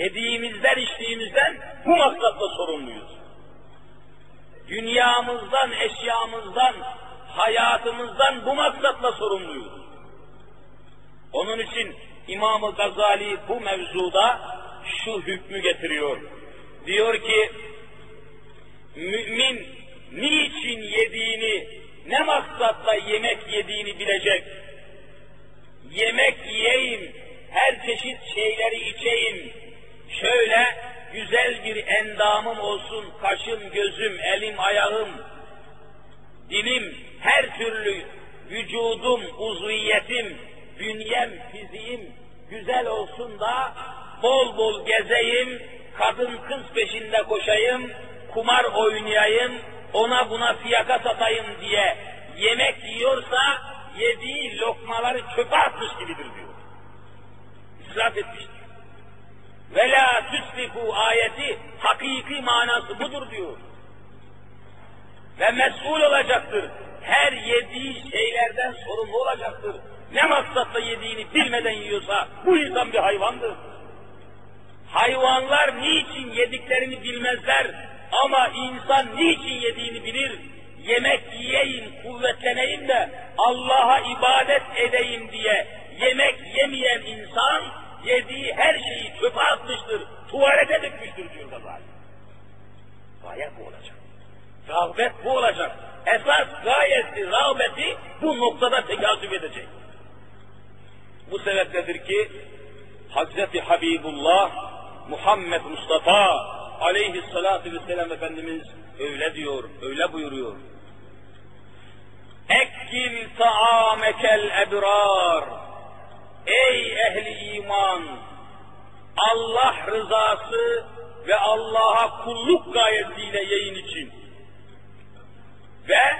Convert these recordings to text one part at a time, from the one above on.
Yediğimizden, içtiğimizden bu maksatla sorumluyuz. Dünyamızdan, eşyamızdan, hayatımızdan bu maksatla sorumluyuz. Onun için İmam-ı Gazali bu mevzuda şu hükmü getiriyor. Diyor ki, mümin niçin yediğini, ne maksatla yemek yediğini bilecek. Yemek yiyeyim, her çeşit şeyleri içeyim, şöyle güzel bir endamım olsun, kaşım, gözüm, elim, ayağım, dilim, her türlü vücudum, uzviyetim, bünyem, fiziğim güzel olsun da bol bol gezeyim, kadın kız peşinde koşayım, kumar oynayayım, ona buna fiyaka satayım diye yemek yiyorsa yediği lokmaları çöpe atmış gibidir diyor. İsraf etmiştir. Ve la tüsrifu ayeti hakiki manası budur diyor. Ve mesul olacaktır. Her yediği şeylerden sorumlu olacaktır. Ne maksatla yediğini bilmeden yiyorsa bu insan bir hayvandır. Hayvanlar niçin yediklerini bilmezler ama insan niçin yediğini bilir. Yemek yiyeyim, kuvvetleneyim de Allah'a ibadet edeyim diye yemek yemeyen insan yediği her şeyi çöpe atmıştır, tuvalete dökmüştür diyor Gazali. Gaye bu olacak. Rağbet bu olacak. Esas gayesi, rağbeti bu noktada tekazüp edecek. Bu sebepledir ki Hazreti Habibullah Muhammed Mustafa aleyhissalatu vesselam Efendimiz öyle diyor, öyle buyuruyor. Ekkil taamekel ebrar Ey ehli iman! Allah rızası ve Allah'a kulluk gayesiyle yayın için ve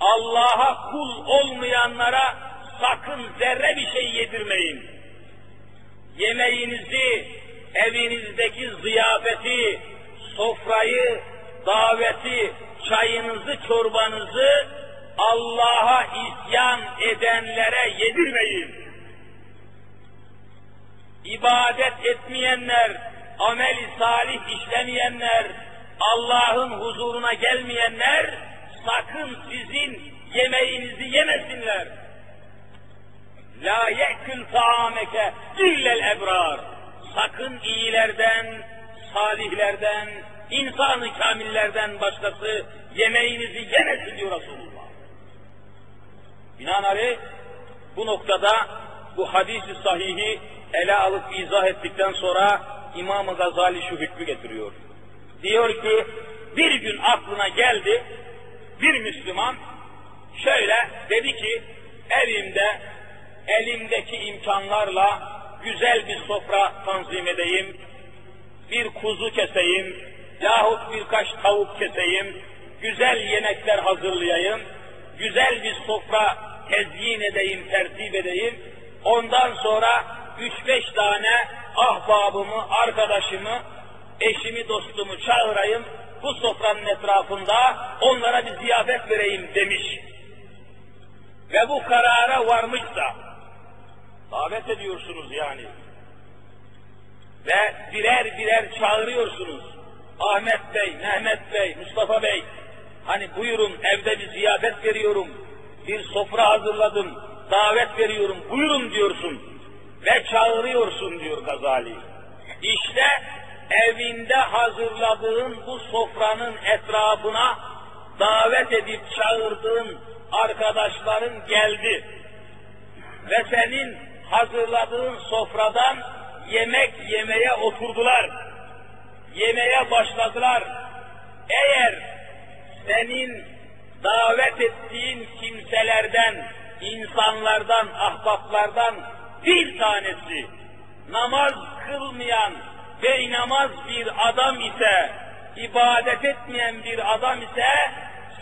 Allah'a kul olmayanlara sakın zerre bir şey yedirmeyin. Yemeğinizi, evinizdeki ziyafeti, sofrayı, daveti, çayınızı, çorbanızı Allah'a isyan edenlere yedirmeyin. İbadet etmeyenler, ameli salih işlemeyenler, Allah'ın huzuruna gelmeyenler sakın sizin yemeğinizi yemesinler. La ye'kül taameke illel ebrar. Sakın iyilerden, salihlerden, insanı kamillerden başkası yemeğinizi yemesin diyor Resulullah. Binaenaleyh bu noktada bu hadisi sahihi ele alıp izah ettikten sonra İmam-ı Gazali şu hükmü getiriyor. Diyor ki bir gün aklına geldi bir Müslüman şöyle dedi ki evimde elimdeki imkanlarla güzel bir sofra tanzim edeyim, bir kuzu keseyim yahut birkaç tavuk keseyim, güzel yemekler hazırlayayım, güzel bir sofra tezyin edeyim, tertip edeyim, ondan sonra üç beş tane ahbabımı, arkadaşımı, eşimi, dostumu çağırayım, bu sofranın etrafında onlara bir ziyafet vereyim demiş. Ve bu karara varmışsa, davet ediyorsunuz yani. Ve birer birer çağırıyorsunuz. Ahmet Bey, Mehmet Bey, Mustafa Bey, hani buyurun evde bir ziyafet veriyorum, bir sofra hazırladım, davet veriyorum, buyurun diyorsun ve çağırıyorsun diyor Gazali. İşte evinde hazırladığın bu sofranın etrafına davet edip çağırdığın arkadaşların geldi. Ve senin hazırladığın sofradan yemek yemeye oturdular. Yemeye başladılar. Eğer senin davet ettiğin kimselerden, insanlardan, ahbaplardan bir tanesi namaz kılmayan, beynamaz bir adam ise, ibadet etmeyen bir adam ise,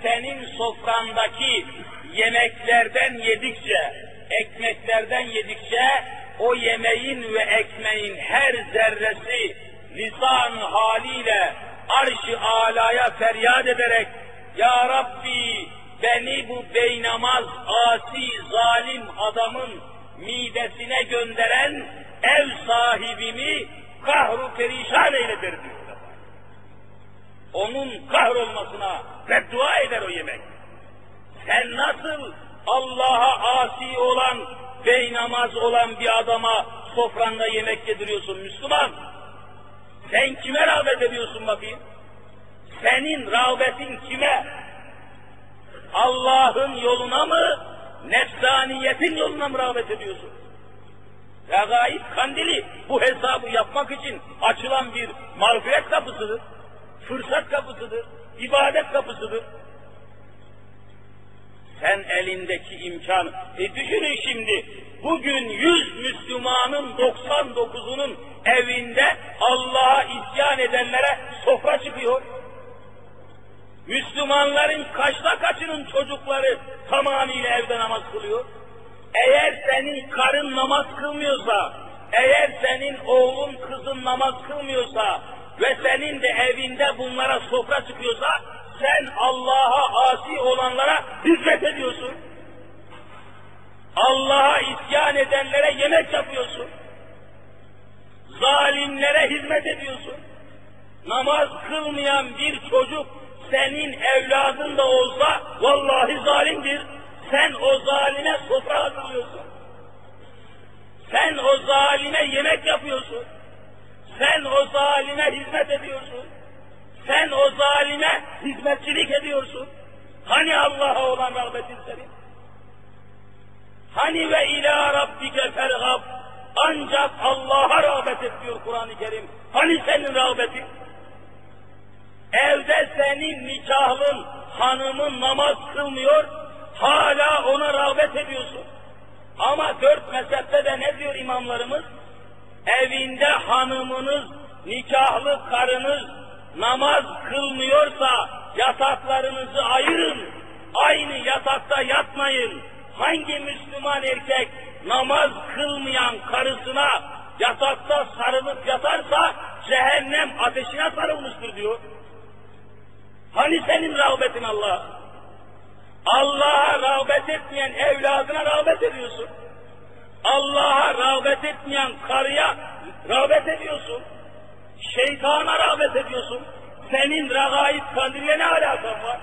senin sofrandaki yemeklerden yedikçe, ekmeklerden yedikçe, o yemeğin ve ekmeğin her zerresi lisan haliyle arş-ı alaya feryat ederek Ya Rabbi beni bu beynamaz, asi, zalim adamın midesine gönderen ev sahibimi kahru perişan eyle der diyor. Onun kahrolmasına beddua eder o yemek. Sen nasıl Allah'a asi olan, beynamaz olan bir adama sofranda yemek yediriyorsun Müslüman? Sen kime rağbet ediyorsun bakayım? Senin rağbetin kime? Allah'ın yoluna mı, nefsaniyetin yoluna mı rağbet ediyorsun? Regaib kandili bu hesabı yapmak için açılan bir mağfiret kapısıdır. Fırsat kapısıdır, ibadet kapısıdır. Sen elindeki imkan, e düşünün şimdi, bugün yüz Müslümanın 99'unun evinde Allah'a isyan edenlere sofra çıkıyor. Müslümanların kaçta kaçının çocukları tamamıyla evde namaz kılıyor. Eğer senin karın namaz kılmıyorsa, eğer senin oğlun kızın namaz kılmıyorsa ve senin de evinde bunlara sofra çıkıyorsa sen Allah'a asi olanlara hizmet ediyorsun. Allah'a isyan edenlere yemek yapıyorsun. Zalimlere hizmet ediyorsun. Namaz kılmayan bir çocuk senin evladın da olsa vallahi zalimdir. Sen o zalime sofra hazırlıyorsun. Sen o zalime yemek yapıyorsun. Sen o zalime hizmet ediyorsun. Sen o zalime hizmetçilik ediyorsun. Hani Allah'a olan rağbetin senin? Hani ve ila rabbike fergab? Ancak Allah'a rağbet et diyor Kur'an-ı Kerim. Hani senin rağbetin? Evde senin nikahlın, hanımın namaz kılmıyor, hala ona rağbet ediyorsun. Ama dört mezhepte de ne diyor imamlarımız? Evinde hanımınız, nikahlı karınız namaz kılmıyorsa yataklarınızı ayırın. Aynı yatakta yatmayın. Hangi Müslüman erkek namaz kılmayan karısına yatakta sarılıp yatarsa cehennem ateşine sarılmıştır diyor. Hani senin rağbetin Allah? Allah'a rağbet etmeyen evladına rağbet ediyorsun. Allah'a rağbet etmeyen karıya rağbet ediyorsun. Şeytana rağbet ediyorsun. Senin regaib kandille ne alakası?